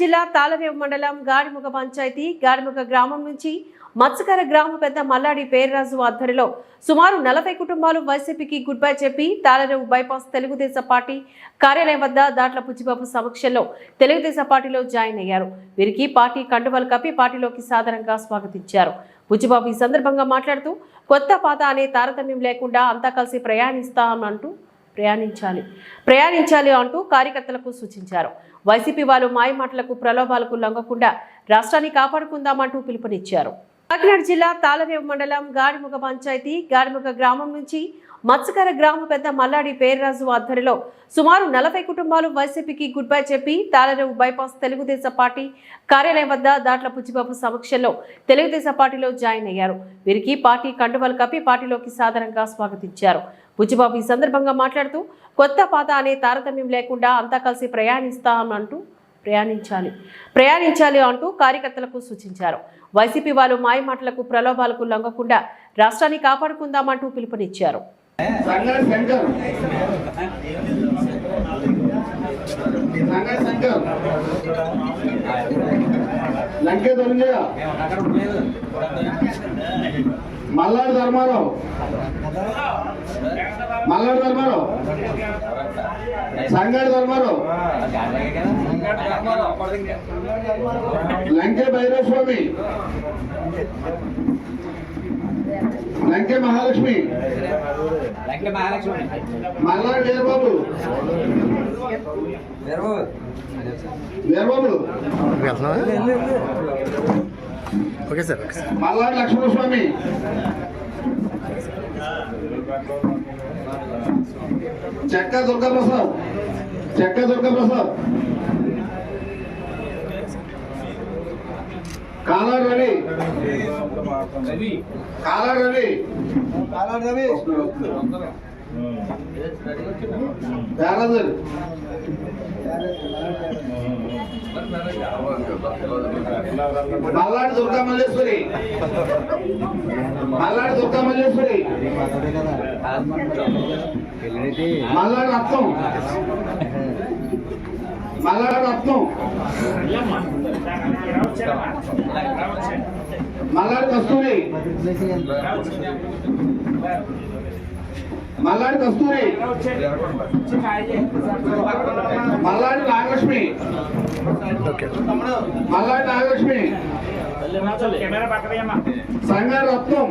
జిల్లా తాళరేవు మండలం గాడిముఖ పంచాయతీ గాడిముఖ గ్రామం నుంచి మత్స్యకార గ్రామ పెద్ద మల్లాడి పేర్రాజు ఆధ్వర్యంలో సుమారు నలభై కుటుంబాలు వైసీపీకి గుడ్ బై చెప్పి తాళరేవు బైపాస్ తెలుగుదేశం పార్టీ కార్యాలయం వద్ద దాట్ల పుచ్చిబాబు సమక్షంలో తెలుగుదేశం పార్టీలో జాయిన్ అయ్యారు. వీరికి పార్టీ కండువలు కప్పి పార్టీలోకి సాధారణంగా స్వాగతించారు. బుచ్చిబాబు ఈ సందర్భంగా మాట్లాడుతూ కొత్త పాత అనే తారతమ్యం లేకుండా అంతా కలిసి ప్రయాణిస్తామంటూ ప్రయాణించాలి ప్రయాణించాలి అంటూ కార్యకర్తలకు సూచించారు. వైసీపీ వాళ్ళు మాయమాటలకు ప్రలోభాలకు లొంగకుండా రాష్ట్రాన్ని కాపాడుకుందామంటూ పిలుపునిచ్చారు. కాకినాడ జిల్లా తాళరేవు మండలం గాడిముఖ పంచాయతీ గాడిముఖ గ్రామం నుంచి మత్స్యకార గ్రామ పెద్ద మల్లాడి పేర్రాజు ఆధ్వర్యంలో సుమారు నలభై కుటుంబాలు వైసీపీకి గుడ్ బై చెప్పి తాలరేవు బైపాస్ తెలుగుదేశం పార్టీ కార్యాలయం వద్ద దాట్ల పుచ్చిబాబు సమక్షంలో తెలుగుదేశం పార్టీలో జాయిన్ అయ్యారు. వీరికి పార్టీ కండువలు కప్పి పార్టీలోకి సాధారణంగా స్వాగతించారు. బుచ్చిబాబు ఈ సందర్భంగా మాట్లాడుతూ కొత్త పాత అనే తారతమ్యం లేకుండా అంతా కలిసి ప్రయాణిస్తామంటూ ప్రయాణించాలి ప్రయాణించాలి అంటూ కార్యకర్తలకు సూచించారు. వైసీపీ వాళ్ళు మాయమాటలకు ప్రలోభాలకు లొంగకుండా రాష్ట్రాన్ని కాపాడుకుందామంటూ పిలుపునిచ్చారు. Sangar Shankar Sangar Shankar Lanke Doranjaya Malladu Dharmarao. Malladu Dharmarao. Sangadu Dharmarao. Lanke Bhairava Swamy. Lanke Mahalakshmi Lanka Mahalakshmi Malladu Veerababu Veerababu okay sir okay sir Malladu Lakshmanaswamy Chekka Durgaprasad Chekka Durgaprasad Kaladu Ravi. Kaladu Ravi. Kaladu Ravi. యారాజర్ Malladi Durga Malleswari. Malladi Durga Malleswari. Malladi Ratnam. Malladi Ratnam. Malladi Kasturi Malladi Kasturi Malladi Nagalakshmi okay Malladi Nagalakshmi Sangaru Ratnam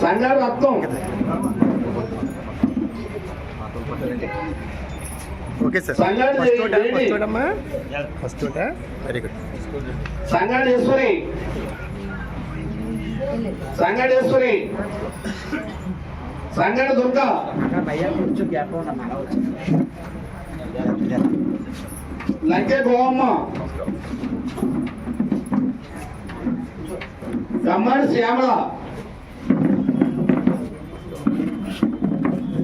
Sangaru Ratnam okay sir. First very good Sangadeswari Sangadeswari Sangada Durga. Lanke Govamma. Kammadi Shyamala.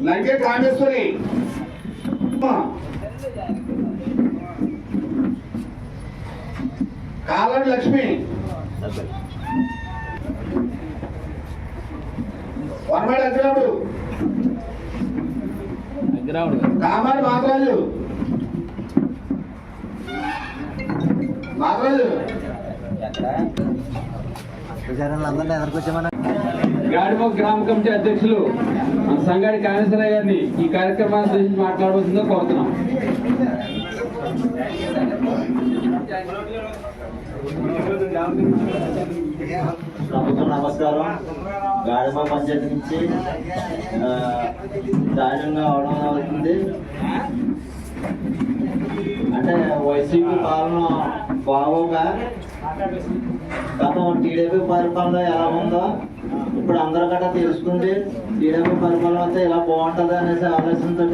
Lanke Kameswari. Kaladi Lakshmi. Varamadi Agramudu Kamadi Matharaju Matharaju అందరినీ ఎదుర్కొచ్చామని గాడిమో గ్రామ committee అధ్యక్షులు మన సంగాడి కామేశ్వరయ్య గారిని ఈ కార్యక్రమాన్ని గురించి మాట్లాడవలసిందో కోరుతున్నాం. నమస్కారం. గాడిమ పంచాయతీ నుంచి దారుణంగా అవడం అవుతుంది. అంటే వైసీపీ పాలన బాగోక గతం టీడీపీ పరిపాలన ఎలా ఉందో ఇప్పుడు అందరూ గట్రా తెలుసుకుంటే టీడీపీ పరిపాలన అయితే ఇలా బాగుంటుంది అనేసి ఆలోచనతో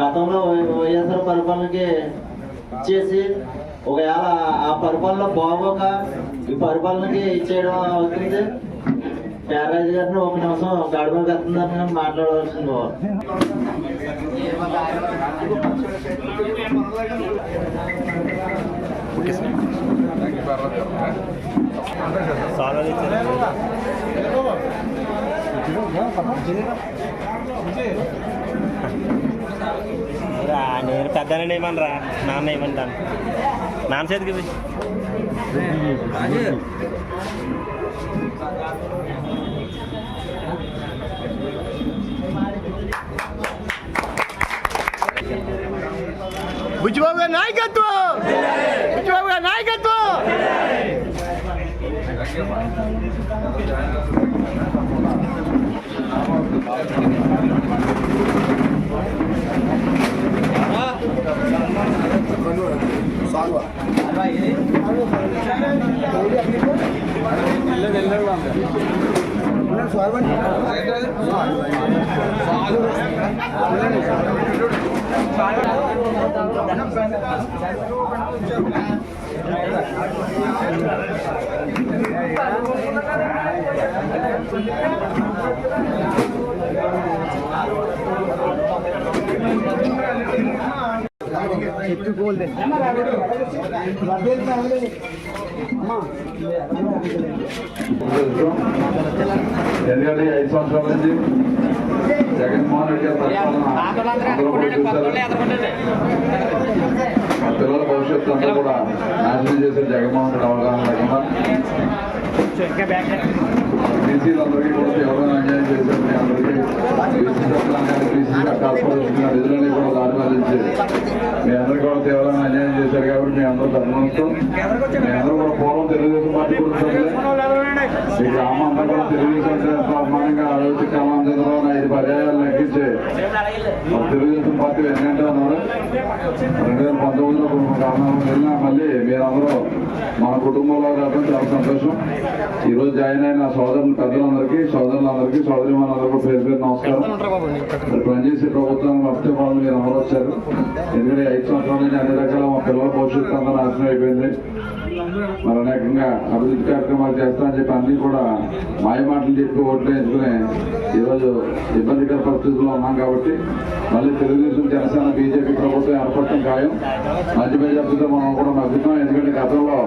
గతంలో వై- వైఎస్ఆర్ పరిపాలనకి ఇచ్చేసి ఒకవేళ ఆ పరిపాలన బాగోక ఈ పరిపాలనకి ఇచ్చేయడం అవుతుంది ప్యారాజు గారిని ఒక నిమిషం గడప కత్తుందని మాట్లాడవలసింది బాబు. నేను పెద్దనని ఏమనరా నాన్న ఏమంటాను నాన్న చేతికి ఇవ్వు. బుజ్జిబాబు గారి నాయకత్వం బుజ్జిబాబు గారి నాయకత్వం ఎత్తుకోలేదు ఎందుకంటే ఐదు సంవత్సరాల నుంచి జగన్మోహన్ రెడ్డి గారి పిల్లల భవిష్యత్తు అంతా కూడా నాశనం చేసే జగన్మోహన్ రెడ్డి అవగాహన లేకుండా బీసీలందరికీ కూడా తీవ్రమైన అన్యాయం చేశారు మీ అందరికీ బీసీ బీసీ కూడా దారి మళ్ళించి మీ అందరికీ కూడా తీవ్రమైన అన్యాయం చేశారు కాబట్టి మీ అందరూ ధర్మంతో మీ అందరూ కూడా పూర్వం తెలుగుదేశం పార్టీ కూడా ఈ గ్రామం అంతా కూడా తెలుగుదేశం అభిమానంగా ఆలోచి కాలం చంద్రబాబు ఐదు పర్యాయాలు లెక్కించి తెలుగుదేశం పార్టీ వెంకంటే ఉన్నారు రెండు వేల పంతొమ్మిదిలో కొన్ని కారణాలు వెళ్ళినా మళ్ళీ మీరందరూ మన కుటుంబంలో రావడం చాలా సంతోషం. ఈ రోజు జాయిన్ అయిన సోదరులు పెద్దలందరికీ సోదరులందరికీ సోదరి మనందరికీ పేరు పేరు నమస్కారం. పనిచేసే ప్రభుత్వాన్ని వస్తే వాళ్ళు మీరు అందరూ వచ్చారు. ఎందుకంటే ఐదు సంవత్సరాల నుంచి అన్ని రకాల మా పిల్లల భవిష్యత్తు అంతా నాశనం అయిపోయింది మరి అనేకంగా అభివృద్ధి కార్యక్రమాలు చేస్తామని చెప్పి అన్ని కూడా మాయ మాటలు చెప్పి ఓట్లు వేసుకుని ఈరోజు ఇబ్బందికర పరిస్థితుల్లో ఉన్నాం కాబట్టి మళ్ళీ తెలుగుదేశం జనసేన బీజేపీ ప్రభుత్వం ఏర్పడటం ఖాయం. మధ్య మెజార్టీతో మనం కూడా నవ్వుతున్నాం. ఎందుకంటే గతంలో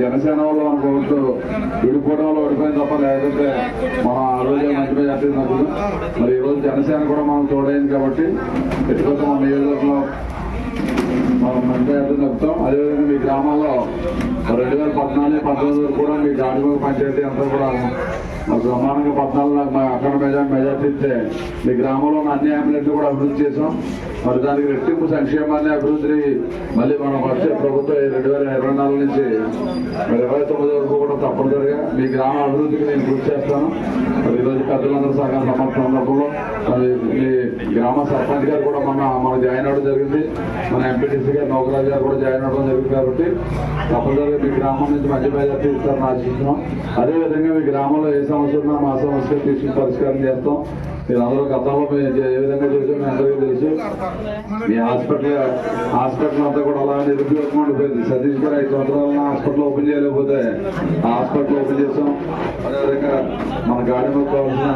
జనసేన వాళ్ళు మన ఓట్లు వల్ల ఓడిపోయిన తప్ప లేకపోతే మనం ఆ రోజే మధ్య మెజార్టీ నవ్వుతాం. మరి ఈ రోజు జనసేన కూడా మనం తోడైంది కాబట్టి ఎటువంటి మన నియోజకవర్గంలో మనం మంచి చెప్తాం అదేవిధంగా మీ గ్రామాల్లో రెండు వేల పద్నాలుగు పంతొమ్మిది వరకు కూడా మీ గాడిమూగ పంచాయతీ అంతా కూడా మాకు సమానంగా పద్నాలుగు మా అక్కడ మెజార్ మెజార్టీ ఇస్తే మీ గ్రామంలో ఉన్న అన్ని అంబులెన్స్లు కూడా అభివృద్ధి చేసాం మరి దానికి రెట్టింపు సంక్షేమాన్ని అభివృద్ధిని మళ్ళీ మనం వచ్చే ప్రభుత్వం ఈ రెండు వేల ఇరవై నాలుగు నుంచి మరి ఇరవై తొమ్మిది వరకు కూడా తప్పనిసరిగా మీ గ్రామ అభివృద్ధికి నేను కృషి చేస్తాను. మరి ఈరోజు పెద్దలందరూ సహకార సమర్థన సందర్భంలో మరి మీ గ్రామ సర్పంచ్ గారు కూడా మన మన జాయిన్ అవ్వడం జరిగింది. మన ఎంపీటీసీ గారు నౌకరాజు గారు కూడా జాయిన్ అవ్వడం జరిగింది కాబట్టి తప్పనిసరిగా మీ గ్రామం నుంచి మంచి బయట ఇస్తారని ఆశిస్తున్నాం అదేవిధంగా మీ గ్రామంలో ఏ సమస్య ఉన్నా మా సమస్య తీసుకుని పరిష్కారం చేస్తాం. మీరు అందరూ గతంలో ఏ విధంగా చేసాం మీ అందరికీ తెలుసు. మీ హాస్పిటల్ హాస్పిటల్ అంతా కూడా అలా నిరుపయోగం ఉండిపోయింది. సతీష్ గారు ఐదు సంవత్సరాల హాస్పిటల్ ఓపెన్ చేయలేకపోతే హాస్పిటల్ ఓపెన్ చేస్తాం. అదేవిధంగా మన గాడి కావాల్సిన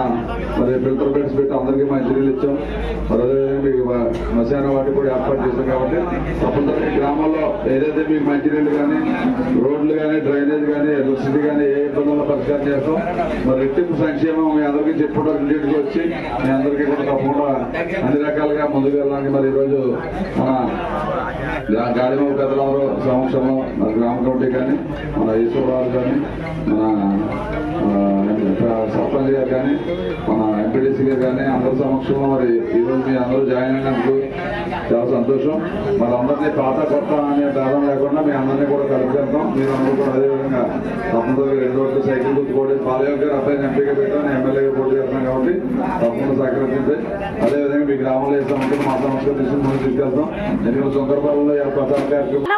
మరి ఫిల్టర్ బెడ్స్ పెట్టి అందరికీ మంచినీళ్ళు ఇచ్చాం. మరి అదేవిధంగా మీకు మశాన వాటి కూడా ఏర్పాటు చేశాం కాబట్టి తప్పనిసరి గ్రామాల్లో ఏదైతే మీకు మంచినీళ్ళు కానీ రోడ్లు కానీ డ్రైనేజ్ కానీ ఎలక్ట్రిసిటీ కానీ ఏ ఇబ్బందుల్లో పరిష్కారం చేస్తాం మరి రెట్టింపు సంక్షేమం మీ అందరికీ చెప్పుకుంటారు ఇంటికి వచ్చి మీ అందరికీ కూడా తప్పకుండా అన్ని రకాలుగా ముందుకు వెళ్ళడానికి మరి ఈరోజు మన గా- గాడిమ పెద్దలందరూ సమక్షంలో మన గ్రామ కమిటీ కానీ మన ఈశ్వరరావు కానీ మన సర్పంచ్ గారు కానీ మన ఎంపీడీసీ గారు కానీ అందరి సమక్షంలో మరి ఈరోజు మీ అందరూ జాయిన్ అయినందుకు చాలా సంతోషం. మరి అందరినీ పాత కొత్త అనే భేదం లేకుండా మీ అందరినీ కూడా కలిపేద్దాం. మీరు అందరూ కూడా అదేవిధంగా తప్పనిసరిగా రెండు రోజులు సైకిల్ గుర్తుకోవడం బాలయ్య గారు అబ్బాయిని ఎంపీగా పెట్టాను ఎమ్మెల్యేగా పోటీ చేస్తున్నాం కాబట్టి తప్పకుండా సహకరించండి. అదేవిధంగా మీ గ్రామంలో ఏ సమస్యలు మా సమస్యలు తీసుకుని ముందుకు తీసుకెళ్తాం. ఎందుకంటే సుందరపాలెంలో ప్రచార కార్యక్రమం